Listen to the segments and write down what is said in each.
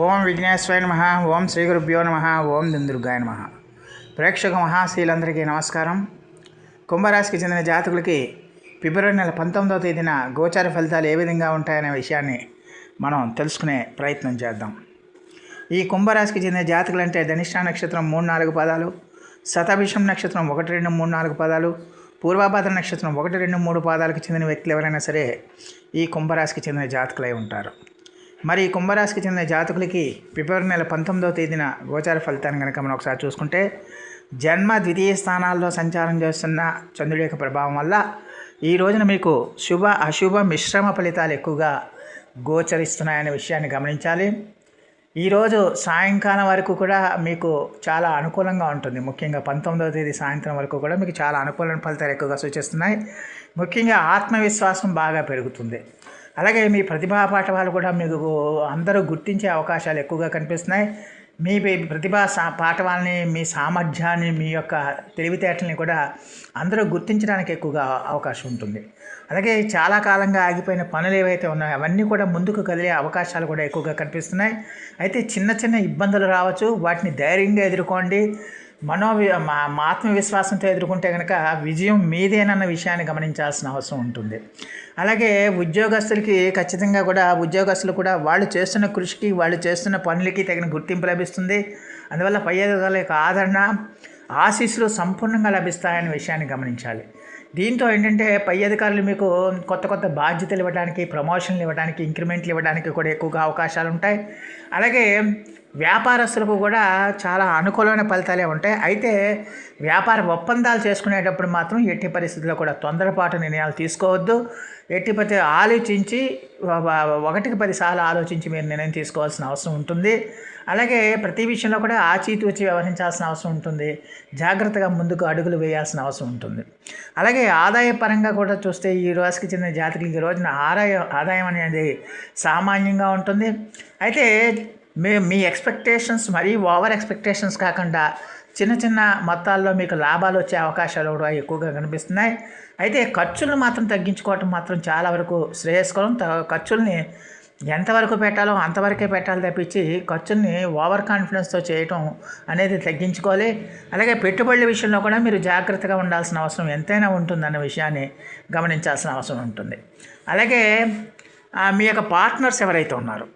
ఓం విఘ్నేశ్వరాయ నమ ఓం శ్రీ గురుభ్యో నమ ఓం దుందుర్గాయ నమ. ప్రేక్షక మహాశీలందరికీ నమస్కారం. కుంభరాశికి చెందిన జాతకులకి ఫిబ్రవరి నెల పంతొమ్మిదవ తేదీన గోచార ఫలితాలు ఏ విధంగా ఉంటాయనే విషయాన్ని మనం తెలుసుకునే ప్రయత్నం చేద్దాం. ఈ కుంభరాశికి చెందిన జాతకులు అంటే ధనిష్ట నక్షత్రం మూడు నాలుగు పదాలు శతభిషం నక్షత్రం ఒకటి రెండు మూడు నాలుగు పదాలు పూర్వాభాద్ర నక్షత్రం ఒకటి రెండు మూడు పాదాలకు చెందిన వ్యక్తులు ఎవరైనా సరే ఈ కుంభరాశికి చెందిన జాతకులై ఉంటారు. మరి కుంభరాశికి చెందిన జాతకులకి ఫిబ్రవరి నెల పంతొమ్మిదవ తేదీన గోచార ఫలితాన్ని కనుక మనం ఒకసారి చూసుకుంటే జన్మ ద్వితీయ స్థానాల్లో సంచారం చేస్తున్న చంద్రుడి యొక్క ప్రభావం వల్ల ఈ రోజున మీకు శుభ అశుభ మిశ్రమ ఫలితాలు ఎక్కువగా గోచరిస్తున్నాయనే విషయాన్ని గమనించాలి. ఈరోజు సాయంకాలం వరకు కూడా మీకు చాలా అనుకూలంగా ఉంటుంది. ముఖ్యంగా పంతొమ్మిదవ తేదీ సాయంత్రం వరకు కూడా మీకు చాలా అనుకూలమైన ఫలితాలు ఎక్కువగా సూచిస్తున్నాయి. ముఖ్యంగా ఆత్మవిశ్వాసం బాగా పెరుగుతుంది. అలాగే మీ ప్రతిభా పాఠవాలు కూడా మీకు అందరూ గుర్తించే అవకాశాలు ఎక్కువగా కనిపిస్తున్నాయి. మీ ప్రతిభా సా పాఠవాలని మీ సామర్థ్యాన్ని మీ యొక్క తెలివితేటల్ని కూడా అందరూ గుర్తించడానికి ఎక్కువగా అవకాశం ఉంటుంది. అలాగే చాలా కాలంగా ఆగిపోయిన పనులు ఏవైతే ఉన్నాయో అవన్నీ కూడా ముందుకు కదిలే అవకాశాలు కూడా ఎక్కువగా కనిపిస్తున్నాయి. అయితే చిన్న చిన్న ఇబ్బందులు రావచ్చు. వాటిని ధైర్యంగా ఎదుర్కోండి. మనోవి మా మా ఆత్మవిశ్వాసంతో ఎదుర్కొంటే కనుక విజయం మీదేనన్న విషయాన్ని గమనించాల్సిన అవసరం ఉంటుంది. అలాగే ఉద్యోగస్తులకి ఖచ్చితంగా కూడా ఉద్యోగస్తులు కూడా వాళ్ళు చేస్తున్న కృషికి వాళ్ళు చేస్తున్న పనులకి తగిన గుర్తింపు లభిస్తుంది. అందువల్ల పై అధికారుల యొక్క ఆదరణ ఆశీస్సులు సంపూర్ణంగా లభిస్తాయనే విషయాన్ని గమనించాలి. దీంతో ఏంటంటే పై అధికారులు మీకు కొత్త కొత్త బాధ్యతలు ఇవ్వడానికి ప్రమోషన్లు ఇవ్వడానికి ఇంక్రిమెంట్లు ఇవ్వడానికి కూడా ఎక్కువగా అవకాశాలు ఉంటాయి. అలాగే వ్యాపారస్తులకు కూడా చాలా అనుకూలమైన ఫలితాలే ఉంటాయి. అయితే వ్యాపార ఒప్పందాలు చేసుకునేటప్పుడు మాత్రం ఎట్టి పరిస్థితుల్లో కూడా తొందరపాటు నిర్ణయాలు తీసుకోవద్దు. ఎట్టి పరి ఆలోచించి ఒకటికి పదిసార్లు ఆలోచించి మీరు నిర్ణయం తీసుకోవాల్సిన అవసరం ఉంటుంది. అలాగే ప్రతి విషయంలో కూడా ఆచితూచి వ్యవహరించాల్సిన అవసరం ఉంటుంది. జాగ్రత్తగా ముందుకు అడుగులు వేయాల్సిన అవసరం ఉంటుంది. అలాగే ఆదాయ పరంగా కూడా చూస్తే ఈ రోజుకి చెందిన జాతకులకి ఈ రోజున ఆదాయ ఆదాయం అనేది సామాన్యంగా ఉంటుంది. అయితే మేము మీ ఎక్స్పెక్టేషన్స్ మరీ ఓవర్ ఎక్స్పెక్టేషన్స్ కాకుండా చిన్న చిన్న మొత్తాల్లో మీకు లాభాలు వచ్చే అవకాశాలు కూడా ఎక్కువగా కనిపిస్తున్నాయి. అయితే ఖర్చులను మాత్రం తగ్గించుకోవటం మాత్రం చాలా వరకు శ్రేయస్కరం. త- ఖర్చుల్ని ఎంతవరకు పెట్టాలో అంతవరకే పెట్టాలి తప్పించి ఖర్చుల్ని ఓవర్ కాన్ఫిడెన్స్తో చేయటం అనేది తగ్గించుకోవాలి. అలాగే పెట్టుబడుల విషయంలో కూడా మీరు జాగ్రత్తగా ఉండాల్సిన అవసరం ఎంతైనా ఉంటుందన్న విషయాన్ని గమనించాల్సిన అవసరం ఉంటుంది. అలాగే మీ యొక్క పార్ట్నర్స్ ఎవరైతే ఉన్నారో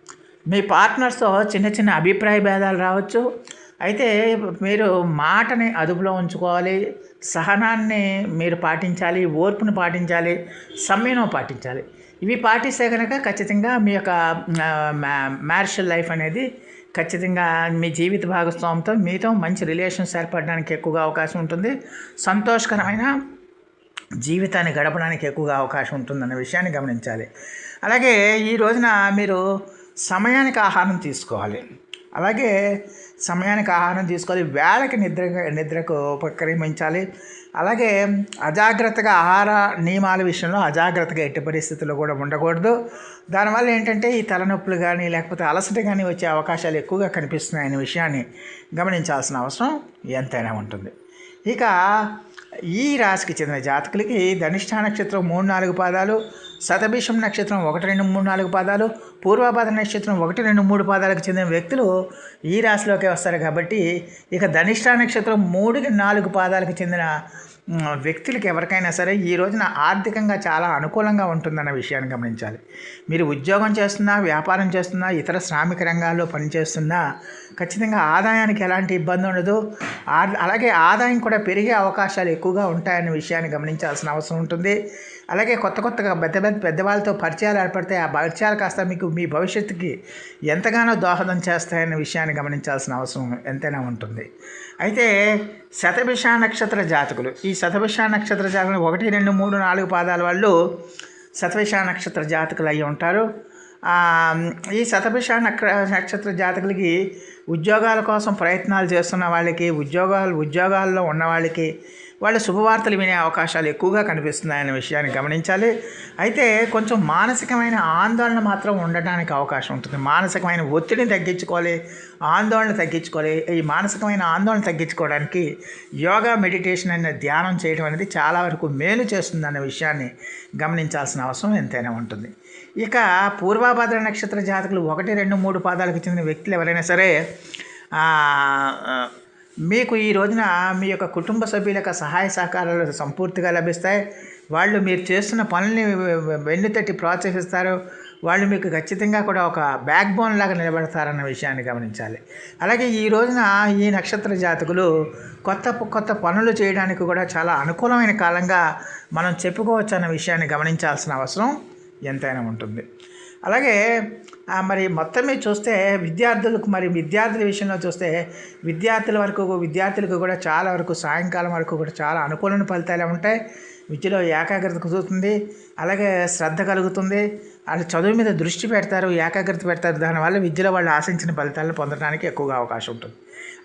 మీ పార్ట్నర్స్తో చిన్న చిన్న అభిప్రాయ భేదాలు రావచ్చు. అయితే మీరు మాటని అదుపులో ఉంచుకోవాలి సహనాన్ని మీరు పాటించాలి ఓర్పును పాటించాలి సంయమనం పాటించాలి. ఇవి పాటిస్తే కనుక ఖచ్చితంగా మీ యొక్క మ్యారిషల్ లైఫ్ అనేది ఖచ్చితంగా మీ జీవిత భాగస్వామితో మీతో మంచి రిలేషన్స్ ఏర్పడడానికి ఎక్కువగా అవకాశం ఉంటుంది. సంతోషకరమైన జీవితాన్ని గడపడానికి ఎక్కువగా అవకాశం ఉంటుందన్న విషయాన్ని గమనించాలి. అలాగే ఈ రోజున మీరు సమయానికి ఆహారం తీసుకోవాలి. అలాగే సమయానికి ఆహారం తీసుకోవాలి. వేళకి నిద్ర నిద్రకు ఉపక్రమించాలి. అలాగే అజాగ్రత్తగా ఆహార నియమాల విషయంలో అజాగ్రత్తగా ఎట్టి పరిస్థితుల్లో కూడా ఉండకూడదు. దానివల్ల ఏంటంటే ఈ తలనొప్పులు కానీ లేకపోతే అలసట కానీ వచ్చే అవకాశాలు ఎక్కువగా కనిపిస్తున్నాయనే విషయాన్ని గమనించాల్సిన అవసరం ఎంతైనా ఉంటుంది. ఇక ఈ రాశికి చెందిన జాతకులకి ధనిష్ఠా నక్షత్రం మూడు నాలుగు పాదాలు శతభిషం నక్షత్రం ఒకటి రెండు మూడు నాలుగు పాదాలు పూర్వపాద నక్షత్రం ఒకటి రెండు మూడు పాదాలకు చెందిన వ్యక్తులు ఈ రాశిలోకి వస్తారు కాబట్టి ఇక ధనిష్ట నక్షత్రం మూడుకి నాలుగు పాదాలకు చెందిన వ్యక్తులకు వ్యక్తులకి ఎవరికైనా సరే ఈ రోజున ఆర్థికంగా చాలా అనుకూలంగా ఉంటుందన్న విషయాన్ని గమనించాలి. మీరు ఉద్యోగం చేస్తున్నా వ్యాపారం చేస్తున్నా ఇతర శ్రామిక రంగాల్లో పనిచేస్తున్నా ఖచ్చితంగా ఆదాయానికి ఎలాంటి ఇబ్బంది ఉండదు. అలాగే ఆదాయం కూడా పెరిగే అవకాశాలు ఎక్కువగా ఉంటాయన్న విషయాన్ని గమనించాల్సిన అవసరం ఉంటుంది. అలాగే కొత్త కొత్తగా పెద్ద పెద్ద పెద్దవాళ్ళతో పరిచయాలు ఏర్పడితే ఆ పరిచయాలు కాస్త మీకు మీ భవిష్యత్తుకి ఎంతగానో దోహదం చేస్తాయనే విషయాన్ని గమనించాల్సిన అవసరం ఎంతైనా ఉంటుంది. అయితే శతభిష నక్షత్ర జాతకులు ఈ శతభిష నక్షత్ర జాతకులు ఒకటి రెండు మూడు నాలుగు పాదాల వాళ్ళు శతభిష నక్షత్ర జాతకులు అయి ఉంటారు. ఈ శతభిష నక్ష నక్షత్ర జాతకులకి ఉద్యోగాల కోసం ప్రయత్నాలు చేస్తున్న వాళ్ళకి ఉద్యోగాలు ఉద్యోగాల్లో ఉన్న వాళ్ళకి వాళ్ళు శుభవార్తలు వినే అవకాశాలు ఎక్కువగా కనిపిస్తున్నాయనే విషయాన్ని గమనించాలి. అయితే కొంచెం మానసికమైన ఆందోళన మాత్రం ఉండడానికి అవకాశం ఉంటుంది. మానసికమైన ఒత్తిడిని తగ్గించుకోవాలి ఆందోళన తగ్గించుకోవాలి. ఈ మానసికమైన ఆందోళన తగ్గించుకోవడానికి యోగా మెడిటేషన్ అనే ధ్యానం చేయడం అనేది చాలా వరకు మేలు చేస్తుందన్న విషయాన్ని గమనించాల్సిన అవసరం ఎంతైనా ఉంటుంది. ఇక పూర్వాభాద్ర నక్షత్ర జాతకులు ఒకటి రెండు మూడు పాదాలకు చెందిన వ్యక్తులు ఎవరైనా సరే మీకు ఈ రోజున మీ యొక్క కుటుంబ సభ్యుల యొక్క సహాయ సహకారాలు సంపూర్తిగా లభిస్తాయి. వాళ్ళు మీరు చేస్తున్న పనుల్ని వెన్ను తట్టి ప్రోత్సహిస్తారు. వాళ్ళు మీకు ఖచ్చితంగా కూడా ఒక బ్యాక్ బోన్ లాగా నిలబడతారన్న విషయాన్ని గమనించాలి. అలాగే ఈ రోజున ఈ నక్షత్ర జాతకులు కొత్త కొత్త పనులు చేయడానికి కూడా చాలా అనుకూలమైన కాలంగా మనం చెప్పుకోవచ్చు అన్న విషయాన్ని గమనించాల్సిన అవసరం ఎంతైనా ఉంటుంది. అలాగే మరి మొత్తం మీద చూస్తే విద్యార్థులకు మరి విద్యార్థుల విషయంలో చూస్తే విద్యార్థుల వరకు విద్యార్థులకు కూడా చాలా వరకు సాయంకాలం వరకు కూడా చాలా అనుకూలమైన ఫలితాలు ఉంటాయి. విద్యలో ఏకాగ్రత కుదురుతుంది. అలాగే శ్రద్ధ కలుగుతుంది. వాళ్ళు చదువు మీద దృష్టి పెడతారు ఏకాగ్రత పెడతారు. దానివల్ల విద్యలో వాళ్ళు ఆశించిన ఫలితాలను పొందడానికి ఎక్కువగా అవకాశం ఉంటుంది.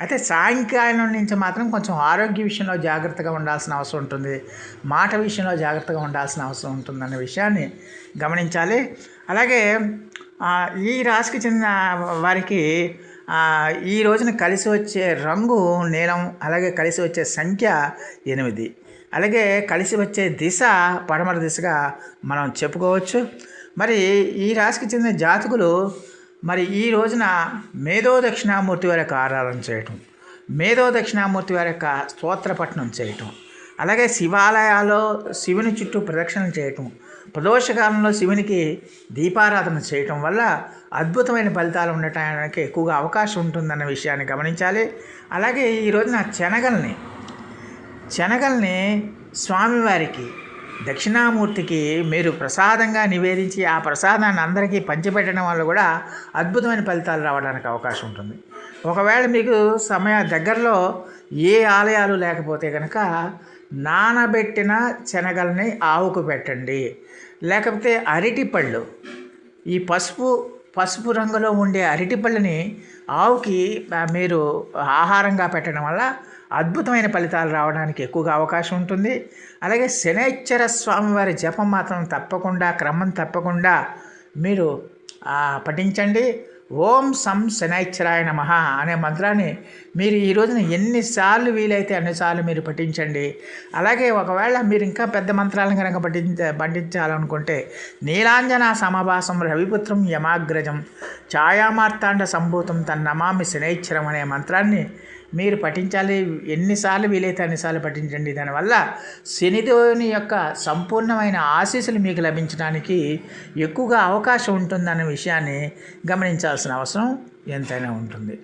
అయితే సాయంకాలం నుంచి మాత్రం కొంచెం ఆరోగ్య విషయంలో జాగ్రత్తగా ఉండాల్సిన అవసరం ఉంటుంది. మాట విషయంలో జాగ్రత్తగా ఉండాల్సిన అవసరం ఉంటుంది అనే విషయాన్ని గమనించాలి. అలాగే ఈ రాశికి చెందిన వారికి ఈ రోజున కలిసి వచ్చే రంగు నీలం అలాగే కలిసి వచ్చే సంఖ్య ఎనిమిది. అలాగే కలిసి వచ్చే దిశ పడమర దిశగా మనం చెప్పుకోవచ్చు. మరి ఈ రాశికి చెందిన జాతకులు మరి ఈ రోజున మేధో దక్షిణామూర్తి వారి యొక్క ఆరాధన చేయటం మేధో దక్షిణామూర్తి వారి యొక్క స్తోత్రపట్నం చేయటం అలాగే శివాలయాల్లో శివుని చుట్టూ ప్రదక్షిణలు చేయటం ప్రదోషకాలంలో శివునికి దీపారాధన చేయటం వల్ల అద్భుతమైన ఫలితాలు ఉండటానికి ఎక్కువగా అవకాశం ఉంటుందన్న విషయాన్ని గమనించాలి. అలాగే ఈ రోజున శనగల్ని శనగల్ని స్వామివారికి దక్షిణామూర్తికి మీరు ప్రసాదంగా నివేదించి ఆ ప్రసాదాన్ని అందరికీ పంచిపెట్టడం వల్ల కూడా అద్భుతమైన ఫలితాలు రావడానికి అవకాశం ఉంటుంది. ఒకవేళ మీకు సమయ దగ్గరలో ఏ ఆలయాలు లేకపోతే కనుక నానబెట్టిన శనగల్ని ఆవుకు పెట్టండి. లేకపోతే అరటిపళ్ళు ఈ పసుపు పసుపు రంగులో ఉండే అరటిపళ్ళని ఆవుకి మీరు ఆహారంగా పెట్టడం వల్ల అద్భుతమైన ఫలితాలు రావడానికి ఎక్కువగా అవకాశం ఉంటుంది. అలాగే శనేశ్వర స్వామివారి జపం మాత్రం తప్పకుండా క్రమం తప్పకుండా మీరు పఠించండి. ఓం సం శనైశ్వరాయ నమ అనే మంత్రాన్ని మీరు ఈ రోజున ఎన్నిసార్లు వీలైతే అన్నిసార్లు మీరు పఠించండి. అలాగే ఒకవేళ మీరు ఇంకా పెద్ద మంత్రాలను కనుక పఠించ పఠించాలనుకుంటే నీలాంజన సమభాసం రవిపుత్రం యమాగ్రజం ఛాయామార్తాండ సంభూతం తన్నమామి శనైశ్వరం అనే మంత్రాన్ని మీరు పఠించాలి ఎన్నిసార్లు వీలైతే అన్నిసార్లు పఠించండి. దానివల్ల శనిదేవుని యొక్క సంపూర్ణమైన ఆశీస్సులు మీకు లభించడానికి ఎక్కువగా అవకాశం ఉంటుందన్న విషయాన్ని గమనించాల్సిన అవసరం ఎంతైనా ఉంటుంది.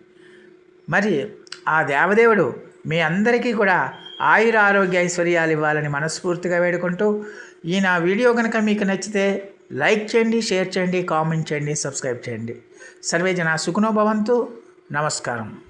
మరి ఆ దేవదేవుడు మీ అందరికీ కూడా ఆయుర ఆరోగ్య ఐశ్వర్యాలు ఇవ్వాలని మనస్ఫూర్తిగా వేడుకుంటూ ఈ నా వీడియో కనుక మీకు నచ్చితే లైక్ చేయండి షేర్ చేయండి కామెంట్ చేయండి సబ్స్క్రైబ్ చేయండి. సర్వే జన సుఖనో భవంతు. నమస్కారం.